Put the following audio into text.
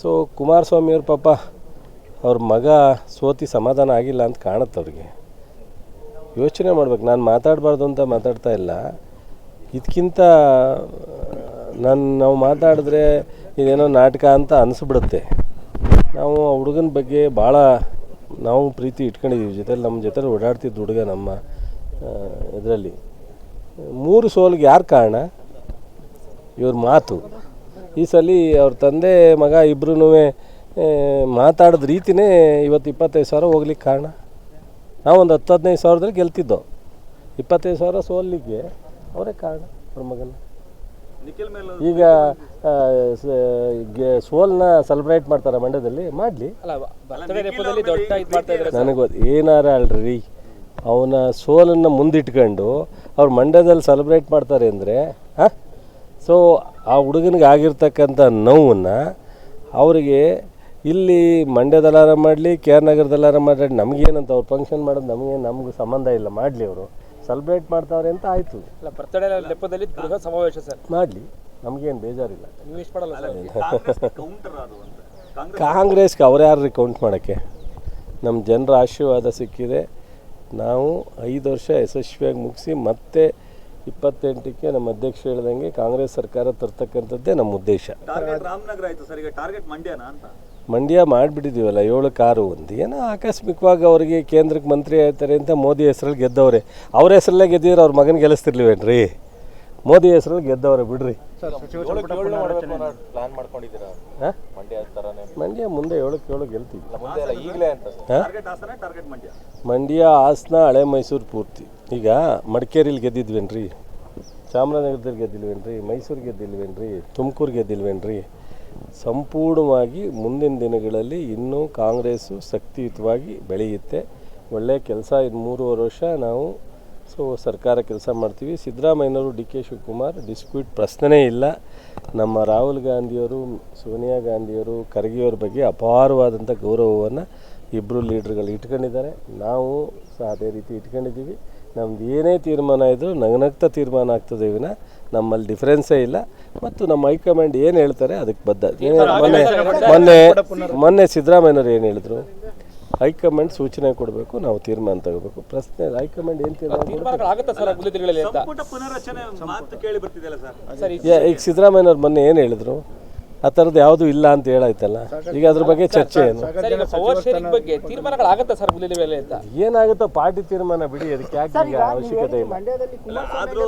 So ಕುಮಾರಸ್ವಾಮಿಯವ್ರ ಪಾಪ, ಅವ್ರ ಮಗ ಸೋತಿ ಸಮಾಧಾನ ಆಗಿಲ್ಲ ಅಂತ ಕಾಣುತ್ತೆ ಅವ್ರಿಗೆ. ಯೋಚನೆ ಮಾಡ್ಬೇಕು, ನಾನು ಮಾತಾಡಬಾರ್ದು ಅಂತ ಮಾತಾಡ್ತಾ ಇಲ್ಲ. ಇದಕ್ಕಿಂತ ನಾನು, ನಾವು ಮಾತಾಡಿದ್ರೆ ಇದೇನೋ ನಾಟಕ ಅಂತ ಅನಿಸ್ಬಿಡುತ್ತೆ. ನಾವು ಆ ಹುಡುಗನ ಬಗ್ಗೆ ಭಾಳ ನಾವು ಪ್ರೀತಿ ಇಟ್ಕೊಂಡಿದ್ದೀವಿ ಜೊತೆಲಿ ನಮ್ಮ ಜೊತೆಲಿ ಓಡಾಡ್ತಿದ್ದ ಹುಡುಗ ನಮ್ಮ ಇದರಲ್ಲಿ. ಮೂರು ಸೋಲ್ಗೆ ಯಾರು ಕಾರಣ? ಇವ್ರ ಮಾತು. ಈ ಸಲ ಅವ್ರ ತಂದೆ ಮಗ ಇಬ್ಬರೂ ಮಾತಾಡಿದ ರೀತಿನೇ ಇವತ್ತು ಇಪ್ಪತ್ತೈದು ಸಾವಿರ ಹೋಗ್ಲಿಕ್ಕೆ ಕಾರಣ. ನಾವೊಂದು ಹತ್ತು ಹದಿನೈದು ಸಾವಿರದಲ್ಲಿ ಗೆಲ್ತಿದ್ದೋ. ಇಪ್ಪತ್ತೈದು ಸಾವಿರ ಸೋಲಿಗೆ ಅವರೇ ಕಾರಣ ಅವ್ರ ಮಗನ. ಈಗ ಸೋಲ್ನ ಸೆಲೆಬ್ರೇಟ್ ಮಾಡ್ತಾರೆ ಮಂಡ್ಯದಲ್ಲಿ? ಮಾಡಲಿ. ನನಗೆ ಗೊತ್ತು ಏನಾರ ಅಲ್ರಿ ಅವನ ಸೋಲನ್ನು ಮುಂದಿಟ್ಕೊಂಡು ಅವ್ರು ಮಂಡ್ಯದಲ್ಲಿ ಸೆಲೆಬ್ರೇಟ್ ಮಾಡ್ತಾರೆ ಅಂದರೆ ಹಾಂ? ಸೊ ಆ ಹುಡುಗನಿಗೆ ಆಗಿರ್ತಕ್ಕಂಥ ನೋವನ್ನು ಅವರಿಗೆ ಇಲ್ಲಿ ಮಂಡ್ಯದಲ್ಲಾರ ಮಾಡಲಿ ಕೆ ಆರ್ ನಗರದಲ್ಲಾರ ಮಾಡಲಿ ನಮಗೇನಂತ ಅವ್ರು ಫಂಕ್ಷನ್ ಮಾಡೋದು ನಮಗೆ ನಮ್ಗೆ ಸಂಬಂಧ ಇಲ್ಲ ಮಾಡಲಿ ಅವರು. ಸೆಲೆಬ್ರೇಟ್ ಮಾಡ್ತಾವ್ರೆ ಅಂತ ಆಯಿತು. ಇಲ್ಲ ಬರ್ತಡೇ ನೆಪದಲ್ಲಿ ಬೃಹತ್ ಸಮಾವೇಶ ಸರ್. ಮಾಡಲಿ. ನಮಗೇನು ಬೇಜಾರಿಲ್ಲ. ನೀವು ಇಷ್ಟ ಪಡಲ್ಲ ಸರ್. ಕಾಂಗ್ರೆಸ್ ಕೌಂಟರ್ ಅದು ಅಂತ. ಕಾಂಗ್ರೆಸ್ ಕಾಂಗ್ರೆಸ್ಗೆ ಅವ್ರು ಯಾರು ಕೌಂಟ್ ಮಾಡೋಕ್ಕೆ? ನಮ್ಮ ಜನರ ಆಶೀರ್ವಾದ ಸಿಕ್ಕಿದೆ. ನಾವು ಐದು ವರ್ಷ ಯಶಸ್ವಿಯಾಗಿ ಮುಗಿಸಿ ಮತ್ತೆ ಇಪ್ಪತ್ತೆಂಟಕ್ಕೆ ನಮ್ಮ ಅಧ್ಯಕ್ಷ ಹೇಳ್ದಂಗೆ ಕಾಂಗ್ರೆಸ್ ಸರ್ಕಾರ ತರ್ತಕ್ಕಂಥದ್ದೇ ನಮ್ಮ ಉದ್ದೇಶ. ರಾಮನಗರ ಆಯ್ತು ಸರ್ ಈಗ ಟಾರ್ಗೆಟ್ ಮಂಡ್ಯನಾ ಅಂತ? ಮಂಡ್ಯ ಮಾಡಿಬಿಟ್ಟಿದ್ದೀವಲ್ಲ ಏಳು ಕಾರು ಒಂದು. ಏನೋ ಆಕಸ್ಮಿಕವಾಗಿ ಅವರಿಗೆ ಕೇಂದ್ರಕ್ಕೆ ಮಂತ್ರಿ ಆಯ್ತಾರೆ ಅಂತ ಮೋದಿ ಹೆಸರಲ್ಲಿ ಗೆದ್ದವ್ರೆ. ಅವ್ರ ಹೆಸರಲ್ಲೇ ಗೆದ್ದಿದ್ರೆ ಅವ್ರ ಮಗನ ಗೆಲ್ಲಿಸ್ತಿರ್ಲಿವೇನ್ರಿ? ಮೋದಿ ಹೆಸರಲ್ಲಿ ಗೆದ್ದವ್ರೆ ಬಿಡ್ರಿ. ಪ್ಲಾನ್ ಮಾಡ್ಕೊಂಡಿದ್ದೀರಾ? ಮಂಡ್ಯ ಮಂಡ್ಯ ಮುಂದೆ ಏಳಕ್ಕೆ ಏಳು ಗೆಲ್ತೀವಿ. ಮುಂದೆ ಅಲ್ಲ ಈಗಲೇ ಅಂತ ಟಾರ್ಗೆಟ್ ಹಾಸನ ಟಾರ್ಗೆಟ್ ಮಂಡ್ಯ. ಮಂಡ್ಯ ಹಾಸನ ಹಳೆ ಮೈಸೂರು ಪೂರ್ತಿ. ಈಗ ಮಡಿಕೇರಿಲಿ ಗೆದ್ದಿದ್ವೇನ್ರಿ? ಚಾಮರಾಜನಗರದಲ್ಲಿ ಗೆದ್ದಿಲ್ವೇನ್ರಿ? ಮೈಸೂರು ಗೆದ್ದಿಲ್ವೇನ್ರಿ? ತುಮಕೂರು ಗೆದ್ದಿಲ್ವೇನ್ರಿ? ಸಂಪೂರ್ಣವಾಗಿ ಮುಂದಿನ ದಿನಗಳಲ್ಲಿ ಇನ್ನೂ ಕಾಂಗ್ರೆಸ್ಸು ಶಕ್ತಿಯುತವಾಗಿ ಬೆಳೆಯುತ್ತೆ. ಒಳ್ಳೆಯ ಕೆಲಸ ಇದು ಮೂರುವರೆ ವರ್ಷ ನಾವು ಸೊ ಸರ್ಕಾರ ಕೆಲಸ ಮಾಡ್ತೀವಿ. ಸಿದ್ದರಾಮಯ್ಯನವರು ಡಿ ಕೆ ಶಿವಕುಮಾರ್ ಡಿಸ್ಪ್ಯೂಟ್ ಪ್ರಶ್ನೆನೇ ಇಲ್ಲ. ನಮ್ಮ ರಾಹುಲ್ ಗಾಂಧಿಯವರು ಸೋನಿಯಾ ಗಾಂಧಿಯವರು ಖರ್ಗೆಯವ್ರ ಬಗ್ಗೆ ಅಪಾರವಾದಂಥ ಗೌರವವನ್ನು ಇಬ್ಬರು ಲೀಡ್ರ್ಗಳು ಇಟ್ಕೊಂಡಿದ್ದಾರೆ. ನಾವು ಸಹ ಅದೇ ರೀತಿ ಇಟ್ಕೊಂಡಿದ್ದೀವಿ. ನಮ್ದು ಏನೇ ತೀರ್ಮಾನ ಇದ್ದರೂ ನಗನಗ್ತ ತೀರ್ಮಾನ ಆಗ್ತದೆ ವಿನ. ನಮ್ಮಲ್ಲಿ ಡಿಫ್ರೆನ್ಸೇ ಇಲ್ಲ. ಮತ್ತು ನಮ್ಮ ಹೈಕಮಾಂಡ್ ಏನು ಹೇಳ್ತಾರೆ ಅದಕ್ಕೆ ಬದ್ಧ. ಮೊನ್ನೆ ಮೊನ್ನೆ ಮೊನ್ನೆ ಸಿದ್ದರಾಮಯ್ಯನವ್ರು ಏನು ಹೇಳಿದ್ರು? ಹೈಕಮಾಂಡ್ ಸೂಚನೆ ಕೊಡಬೇಕು ನಾವು ತೀರ್ಮಾನ ತಗೋಬೇಕು. ಪ್ರಶ್ನೆ ಹೈಕಮಾಂಡ್ ಏನು ತೀರ್ಮಾನ ಆಗುತ್ತಾ ತೀರ್ಮಾನಗಳಾಗುತ್ತೆ ಸರ್ ಮುಂದಿನ ದಿನಗಳಲ್ಲಿ ಅಂತ? ಸಂಪುಟ ಪುನರಚನೆ ಮಾತು ಕೇಳಿ ಬರ್ತಿದೆಯಲ್ಲ ಸರ್? ಸರ್ ಯಾ- ಈಗ ಸಿದ್ದರಾಮಯ್ಯನವ್ರು ಮೊನ್ನೆ ಏನು ಹೇಳಿದ್ರು? ಆ ಥರದ್ದು ಯಾವುದು ಇಲ್ಲ ಅಂತ ಹೇಳಾಯ್ತಲ್ಲ? ಈಗ ಅದ್ರ ಬಗ್ಗೆ ಚರ್ಚೆ ಏನು? ಸರ್ ಬಗ್ಗೆ ತೀರ್ಮಾನಗಳಾಗುತ್ತೆ ಅಂತ? ಏನಾಗುತ್ತೋ ಪಾರ್ಟಿ ತೀರ್ಮಾನ ಬಿಡಿ ಅದಕ್ಕೆ ಯಾಕೆ ಅವಶ್ಯಕತೆ ಇಲ್ಲ? ಆದ್ರೂ